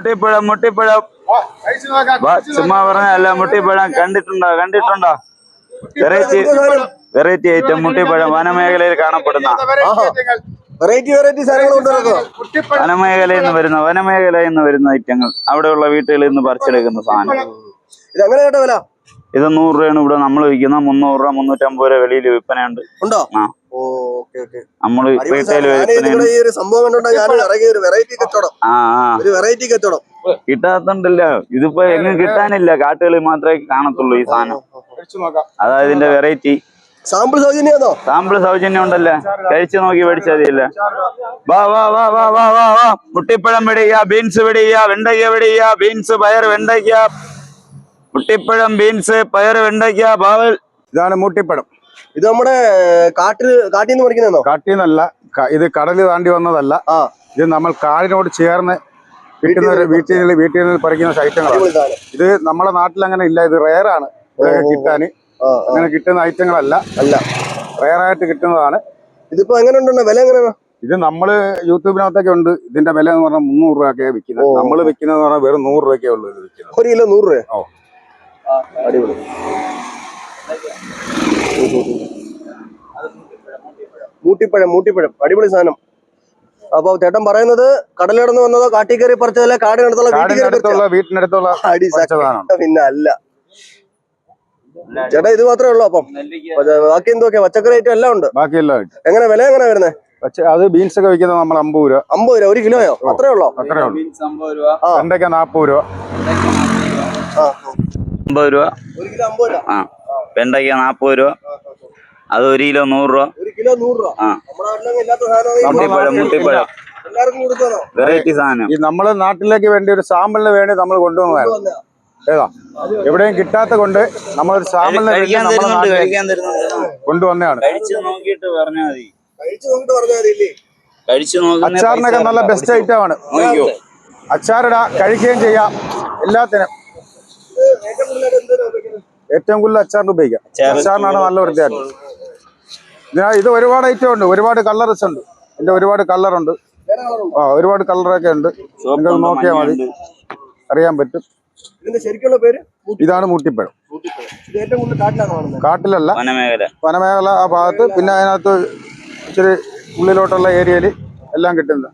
മുട്ടിപ്പഴം മുട്ടിപ്പഴം. വാ, ചുമ്മാ പറഞ്ഞല്ല മുട്ടിപ്പഴം കണ്ടിട്ടുണ്ടോ? കണ്ടിട്ടുണ്ടോ? വെറൈറ്റി വെറൈറ്റി ഐറ്റം മുട്ടിപ്പഴം വനമേഖലയിൽ കാണപ്പെടുന്ന വെറൈറ്റി വെറൈറ്റി സാധനങ്ങൾ വനമേഖലയിൽ നിന്ന് വരുന്ന വനമേഖലയിൽ നിന്ന് വരുന്ന ഐറ്റങ്ങൾ അവിടെയുള്ള വീട്ടുകളിൽ നിന്ന് പറിച്ചെടുക്കുന്ന സാധനം. ഇത് കേട്ടോ വില? ഇത് നൂറ് രൂപയാണ് ഇവിടെ നമ്മൾ വിൽക്കുന്ന മുന്നൂറ് രൂപ മുന്നൂറ്റമ്പത് രൂപ വെളിയിൽ വിൽപ്പനയുണ്ട്. ഉണ്ടോ? ആ. വിൽപ്പനയുണ്ട് ഈ ഒരു സംഭവം കണ്ടോണ്ടാ ഞാൻ ഇറങ്ങിയ ഒരു വെറൈറ്റി കച്ചവടം ആ ആ. ഒരു വെറൈറ്റി കച്ചവടം കിട്ടാത്തണ്ടല്ലോ. ഇതിപ്പോ എങ്ങും കിട്ടാനില്ല. കാട്ടുകളിൽ മാത്രമേ കാണത്തുള്ളൂ ഈ സാധനം. അതായത് ഇതിന്റെ വെറൈറ്റി. സാമ്പിൾ സൗജന്യാന്നോ സാമ്പിൾ സൗജന്യം ഉണ്ടല്ലേ. കഴിച്ചു നോക്കി മേടിച്ചതില്ല വാ വാ വാ വാ വാ വാ വാ. മുട്ടിപ്പഴം വെടിയ ബീൻസ് വെടിയ വെണ്ടയ്ക്ക വെടിയ ബീൻസ് പയർ വെണ്ടയ്ക്ക മുട്ടിപ്പഴം ബീൻസ് പയർ വെണ്ടയ്ക്ക ബാവൽ ഇതാണ് മൂട്ടിപ്പഴം. ഇത് നമ്മുടെ കാട്ടിൽ കാട്ടിൽ നിന്ന് പറിക്കുന്നതാണോ? കാട്ടിൽ നിന്നല്ല ഇത് കടൽ താണ്ടി വന്നതല്ല. ഇത് നമ്മൾ കാടിനോട് ചേർന്ന് വീട്ടിൽ നിന്ന് വീട്ടിൽ നിന്ന് പറിക്കുന്ന ഐറ്റങ്ങളാണ്. ഇത് നമ്മുടെ നാട്ടിൽ അങ്ങനെ ഇല്ല ഇത് റെയറാണ്. ആ. അങ്ങനെ കിട്ടുന്ന ഐറ്റങ്ങളല്ല. അല്ല. റെയറായിട്ട് കിട്ടുന്നതാണ്. ഇതിപ്പോ എങ്ങനെ ഉണ്ടോ വില എങ്ങനെയാണ് ഇത് നമ്മൾ യൂട്യൂബിനകത്തൊക്കെ ഉണ്ട്. ഇതിന്റെ വില എന്ന് പറഞ്ഞാൽ മുന്നൂറ് രൂപയൊക്കെ വിൽക്കുന്നത്. നമ്മൾ വിൽക്കുന്നത് പറഞ്ഞാൽ വെറും നൂറ് രൂപയൊക്കെ ഉള്ളൂ ഇത് വിൽക്കുന്നത്. ഒരു കിലോ നൂറ് രൂപ ഓ. അടിപൊളി. മൂട്ടിപ്പഴം മൂട്ടിപ്പഴം. അടിപൊളി സാധനം. അപ്പൊ ചേട്ടൻ പറയുന്നത് കടലിടന്ന് വന്നതോ കാട്ടി കയറി പറിച്ചതല്ല കാടിനടുത്തുള്ള വീട്ടിനടുത്തുള്ള അടി പിന്നെ അല്ല. ചേട്ടാ ഇത് മാത്രമേ ഉള്ളൂ അപ്പം. ബാക്കി എന്തൊക്കെയാ പച്ചക്കറി ഐറ്റം എല്ലാം ഉണ്ട്. ബാക്കി എല്ലാം എങ്ങനെ വില എങ്ങനെ വരുന്നത് പക്ഷെ അത് ബീൻസ് ഒക്കെ വെക്കുന്നത് നമ്മൾ അമ്പത് രൂപ. അമ്പത് രൂപ ഒരു കിലോയോ? അത്രേ ഉള്ളോ? അത്രേ ഉള്ളൂ. ബീൻസ് അമ്പത് രൂപ. വെണ്ടയ്ക്ക അമ്പത് രൂപ. ഒരു കിലോ അമ്പത് രൂപ? ആ. വെണ്ടയ്ക്ക നാൽപ്പത് രൂപ. അത് ഒരു കിലോ നൂറ് രൂപ. ആ. മുട്ടിപ്പഴം മുട്ടിപ്പഴം വെറൈറ്റി സാധനം ഈ നമ്മൾ നാട്ടിലേക്ക് വേണ്ടി ഒരു സാമ്പിളിന് വേണ്ടി നമ്മൾ കൊണ്ടുവന്നതാണ് ഏതാ? എവിടെയും കിട്ടാത്ത കൊണ്ട് നമ്മളൊരു സാമ്പിളിന് വേണ്ടി കൊണ്ടുവന്നതാണ്. കഴിച്ചു നോക്കിയിട്ട് പറഞ്ഞാൽ മതി. കഴിച്ചു നോക്കിട്ട് പറഞ്ഞാൽ കഴിച്ചു നോക്കുന്ന അച്ചാറിനൊക്കെ നല്ല ബെസ്റ്റ് ഐറ്റം ആണ്. അച്ചാറിടാ കഴിക്കുകയും ചെയ്യാം. എല്ലാത്തിനും. ഏറ്റവും കൂടുതൽ അച്ചാറിന് ഉപയോഗിക്കാം. അച്ചാറ് അച്ചാറിനാണ് നല്ല വൃത്തിയായിട്ട് ഞാൻ ഇത് ഒരുപാട് ഐറ്റം ഉണ്ട്. ഒരുപാട് കളർസ് ഉണ്ട്. ഇതിന്റെ ഒരുപാട് കളറുണ്ട്? ആ ഒരുപാട് കളറൊക്കെ ഉണ്ട്. നിങ്ങൾ നോക്കിയാൽ മതി. അറിയാൻ പറ്റും. ഇതിന്റെ ശരിക്കുള്ള പേര്? ഇതാണ് മൂട്ടിപ്പഴം. ഇത് ഏറ്റവും കാട്ടിലാണ് കാണുന്നത്? കാട്ടിലല്ല. വനമേഖല. ആ ഭാഗത്ത് പിന്നെ അതിനകത്ത് ഇച്ചിരി ഉള്ളിലോട്ടുള്ള ഏരിയയിൽ എല്ലാം കിട്ടുന്നത്.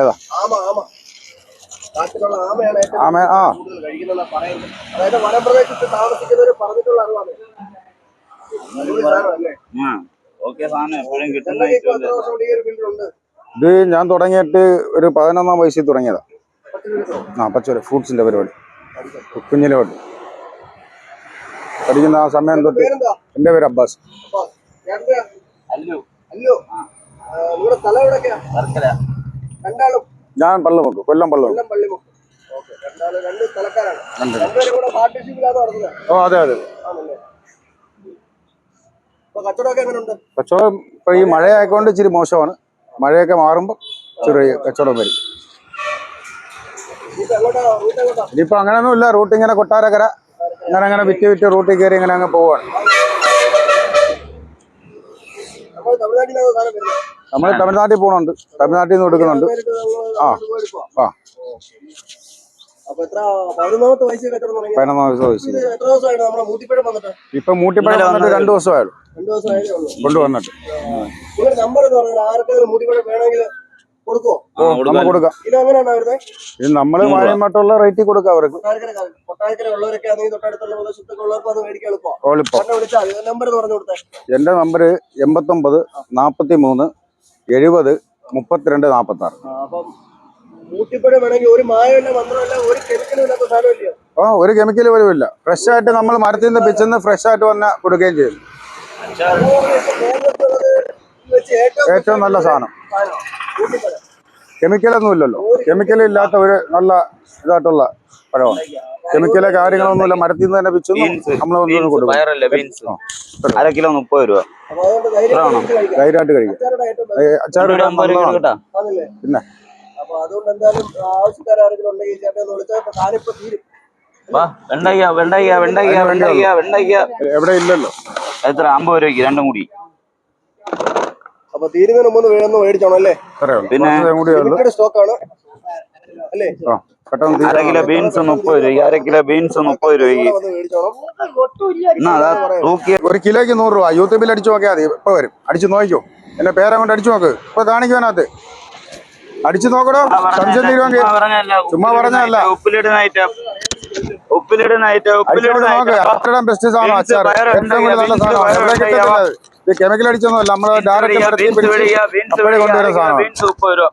ഏതാ? ആമ ആമ. കാട്ടിലുള്ള ആമയാണ് ഏറ്റവും ആമ ആ. കഴിക്കുന്നതെന്നാ പറയുന്നത്. അതായത് വനപ്രദേശത്ത് താമസിക്കുന്നവർ പറഞ്ഞിട്ടുള്ള അറിവാണ്. ഇത്. ഞാൻ തുടങ്ങിയിട്ട് ഒരു പതിനൊന്നാം വയസ്സിൽ തുടങ്ങിയതാ. ആ പച്ചവര ഫ്രൂട്ട്സിന്റെ പരിപാടി. കുഞ്ഞിലെ തൊട്ട് പഠിക്കുന്ന ആ സമയം തൊട്ട് എന്റെ എന്റെ പേര് അബ്ബാസ്. ഞാൻ പള്ളുമുക്ക്. കൊല്ലം പള്ളുമുക്ക്. ഓ അതെ അതെ. കച്ചവടം ഇപ്പൊ ഈ മഴയായിക്കൊണ്ട് ഇച്ചിരി മോശമാണ്. മഴയൊക്കെ മാറുമ്പോൾ ചെറിയ കച്ചവടം വരും. ഇനിയിപ്പോ അങ്ങനെയൊന്നും ഇല്ല റൂട്ട് ഇങ്ങനെ കൊട്ടാരക്കര. ഇങ്ങനെ അങ്ങനെ വിറ്റ് വിറ്റ് റൂട്ടിൽ കയറി ഇങ്ങനെ അങ്ങ് പോവാണ്. നമ്മൾ തമിഴ്നാട്ടിൽ പോകുന്നുണ്ട് തമിഴ്നാട്ടിൽ നിന്ന് എടുക്കുന്നുണ്ട്. ആ. ആ. പതിനൊന്നാമത്തെ വയസ്സിൽ ഇപ്പൊ മൂട്ടിപ്പഴ വന്നിട്ട് രണ്ടു ദിവസമായുള്ളൂ. കൊണ്ടുവന്നിട്ട്. നമ്പർ എന്ന് പറഞ്ഞാൽ ആർക്കെങ്കിലും മൂട്ടിപ്പഴം വേണമെങ്കിൽ കൊടുക്കുവോ? ആ കൊടുക്കാം. ഇത് നമ്മൾ വാഴമട്ടുള്ള റേറ്റിൽ കൊടുക്കാം അവർക്ക്. എന്റെ നമ്പര് എൺപത്തി ഒമ്പത് നാപ്പത്തി മൂന്ന് എഴുപത് മുപ്പത്തിരണ്ട് നാപ്പത്തി ആറ് ആ, അപ്പം വേണമെങ്കിൽ ഒരു മായമില്ല മന്ത്രമില്ല ഒരു കെമിക്കലും ഇല്ലാത്ത സാധനമില്ല. ആ ഒരു കെമിക്കൽ വരുമില്ല ഫ്രഷ് ആയിട്ട് നമ്മൾ മരത്തിൽ നിന്ന് പിച്ചെന്ന് ഫ്രഷ് ആയിട്ട് വന്ന കൊടുക്കുകയും ചെയ്യും ഏറ്റവും നല്ല സാധനം. കെമിക്കലൊന്നും ഇല്ലല്ലോ. കെമിക്കൽ ഇല്ലാത്ത ഒരു നല്ല ഇതായിട്ടുള്ള പഴമാണ്. കെമിക്കലെ കാര്യങ്ങളൊന്നുമില്ല മരത്തിൽ നിന്ന് തന്നെ പിച്ച് നമ്മൾ ഒന്നും കൊടുക്കും അര കിലോ മുപ്പത് രൂപ. ധൈര്യമായിട്ട്? കഴിക്കാം. അച്ചാർ ഇടാൻ പിന്നെ? അപ്പൊ അതുകൊണ്ട് എന്തായാലും ആവശ്യക്കാരെങ്കിലും ഉണ്ടെങ്കിൽ ചേട്ടൻ വിളിച്ചാൽ കാലിപ്പോ തീരും. വാ വെണ്ടയ്ക്ക വെണ്ടയ്ക്ക വെണ്ടയ്ക്ക വെണ്ടയ്ക്ക വെണ്ടയ്ക്ക. എവിടെ ഇല്ലല്ലോ? എത്ര? അമ്പത് രൂപയ്ക്ക് രണ്ടും കൂടി. അപ്പൊ തീരുന്നതിന് മുമ്പ് വേഗം മേടിച്ചോണം അല്ലേ? പിന്നെ? സ്റ്റോക്ക് ആണ്. അല്ലേ? അര കിലോ ബീൻസ് മുപ്പത് രൂപയ്ക്ക് അര കിലോ ബീൻസ് മുപ്പത് എന്നാ ഒരു കിലോയ്ക്ക് നൂറ് രൂപ. യൂട്യൂബിൽ അടിച്ചു നോക്കിയാൽ മതി. ഇപ്പൊ വരും. അടിച്ചു നോക്കിക്കോ. എന്റെ പേരെ കൊണ്ട് അടിച്ചു നോക്ക്. ഇപ്പൊ കാണിക്കുവാനകത്ത് അടിച്ചു നോക്കടോ. സംശയം തീരുവാങ്കിൽ ചുമ്മാ പറഞ്ഞല്ല ഉപ്പിലിടുന്ന ഐറ്റം ഉപ്പിലിടുന്ന ഐറ്റം. അടിച്ചോണ്ട് ഉപ്പിലിടുന്ന ഐറ്റം. അത്രയും ബെസ്റ്റ് സാധനം ബീൻസ് അച്ചാർ പയറ് ഏറ്റവും കൂടുതൽ നല്ല സാധനമാണ് പയറ് എവിടെ കിട്ടത്തില്ല ഇത് കെമിക്കൽ അടിച്ചൊന്നുമല്ല. നമ്മൾ ഡയറക്റ്റ് കൊണ്ടുവരുന്ന പിടിക്കുക